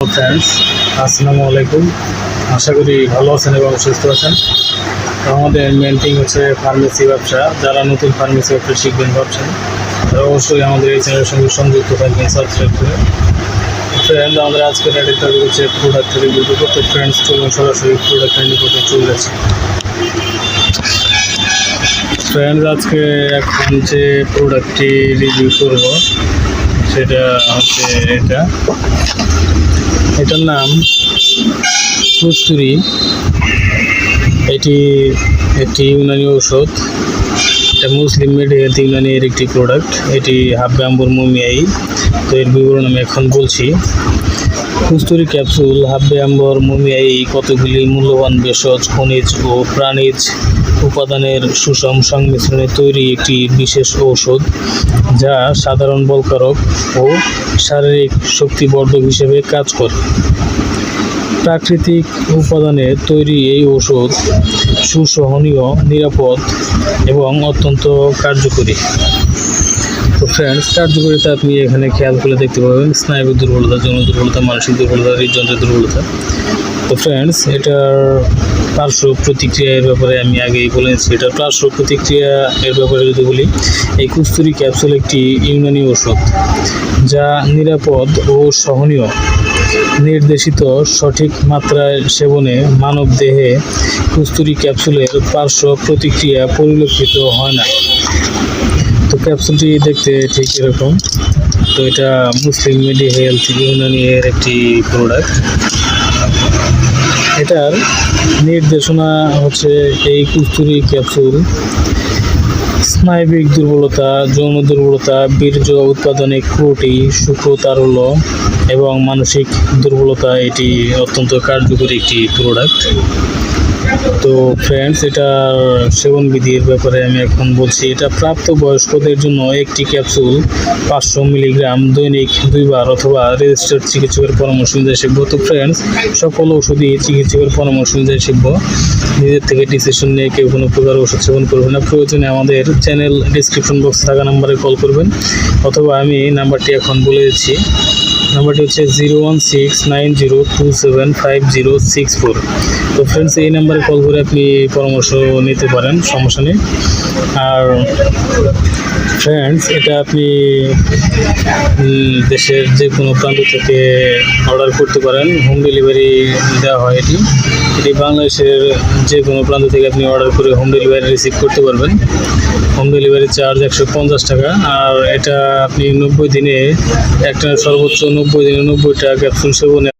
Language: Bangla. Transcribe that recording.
ফ্রেন্ডস আসসালামু আলাইকুম। আশা করি ভালো আছেন এবং সুস্থ আছেন। আমাদের মেন থিং হচ্ছে ফার্মেসি ব্যবসা। যারা নতুন ফার্মেসি ব্যবসা শিখবেন ভাবছেন, তারা অবশ্যই আমাদের এই চ্যানেলের সঙ্গে সংযুক্ত থাকবেন সাবস্ক্রাইব করে। ফ্রেন্ড আমাদের আজকে রেডি থাকবে হচ্ছে প্রোডাক্ট রিভিউ করতে। ফ্রেন্ডস চলুন সরাসরি প্রোডাক্ট রিভিউ চলে যাচ্ছে। ফ্রেন্ডস আজকে এখন যে প্রোডাক্টটি রিভিউ করব সেটা হচ্ছে এটা। এটার নাম কস্তুরি। এটি একটি ইউনানি ঔষধ। এটা মুসলিম মেড হেলথ ইউনানির একটি প্রোডাক্ট এটি হাফ ব্যাম্বুর মোমিয়াই। তো এর বিবরণ আমি এখন বলছি। কস্তুরি ক্যাপসুল হাব্বে আম্বর মোমিয়াই কতগুলি মূল্যবান ভেষজ, খনিজ ও প্রাণীজ উপাদানের সুষম সংমিশ্রণে তৈরি একটি বিশেষ ঔষধ, যা সাধারণ বলকারক ও শারীরিক শক্তিবর্ধক হিসেবে কাজ করে। প্রাকৃতিক উপাদানে তৈরি এই ঔষধ সুসহনীয়, নিরাপদ এবং অত্যন্ত কার্যকরী। তো ফ্রেন্ডস কার্যকারিতা আপনি এখানে খেয়াল করে দেখতে পাবেন স্নায়বিক দুর্বলতা, যৌন দুর্বলতা, মানসিক দুর্বলতা, হৃদযন্ত্রের দুর্বলতা। তো ফ্রেন্ডস এটার পার্শ্ব প্রতিক্রিয়া এর ব্যাপারে আমি আগেই বলেছি, এটার পার্শ্ব প্রতিক্রিয়া এর ব্যাপারে যদি বলি, এই কুস্তুরি ক্যাপসুল একটি ইউনানি ওষুধ যা নিরাপদ ও সহনীয়, নির্দেশিত সঠিক মাত্রায় সেবনে মানব দেহে কুস্তুরি ক্যাপসুলের পার্শ্ব প্রতিক্রিয়া পরিলক্ষিত হয় না। ক্যাপসুলটি দেখতে ঠিক এরকম। তো এটা মুসলিম মেডি হেলথ ইউনানি একটি প্রোডাক্ট এটার নির্দেশনা হচ্ছে এই কুস্তুরি ক্যাপসুল। স্নায়বিক দুর্বলতা, যৌন দুর্বলতা, বীর্য উৎপাদনে ত্রুটি সুখতারল্য এবং মানসিক দুর্বলতা, এটি অত্যন্ত কার্যকরী একটি প্রোডাক্ট তো ফ্রেন্ডস এটার সেবন বিধির ব্যাপারে আমি এখন বলছি, এটা প্রাপ্ত বয়স্কদের জন্য একটি ক্যাপসুল পাঁচশো মিলিগ্রাম দৈনিক দুইবার অথবা রেজিস্টার্ড চিকিৎসকের পরামর্শ অনুযায়ী শিখব। তো ফ্রেন্ডস সকল ওষুধই চিকিৎসকের পরামর্শ অনুযায়ী শিখব। নিজের থেকে ডিসিশন নিয়ে কেউ কোনো প্রকার ওষুধ সেবন করবে না। প্রয়োজনে আমাদের চ্যানেল ডিসক্রিপশন বক্সে থাকা নাম্বারে কল করবেন। অথবা আমি নাম্বারটি এখন বলে দিচ্ছি। নাম্বারটি হচ্ছে zero one six nine zero two seven five zero six four. তো ফ্রেন্ডস এই নাম্বারে কল করে আপনি পরামর্শ নিতে পারেন, সমস্যা নেই। আর ফ্রেন্ডস এটা আপনি দেশের যে কোনো প্রান্ত থেকে অর্ডার করতে পারেন। হোম ডেলিভারি দেওয়া হয় এটি। এটি বাংলাদেশের যে কোনো প্রান্ত থেকে আপনি অর্ডার করে হোম ডেলিভারি রিসিভ করতে পারবেন। হোম ডেলিভারি চার্জ একশো পঞ্চাশ টাকা। আর এটা আপনি নব্বই দিনে একটা সর্বোচ্চ নব্বই দিনে নব্বইটা ক্যাপসুল সেবনে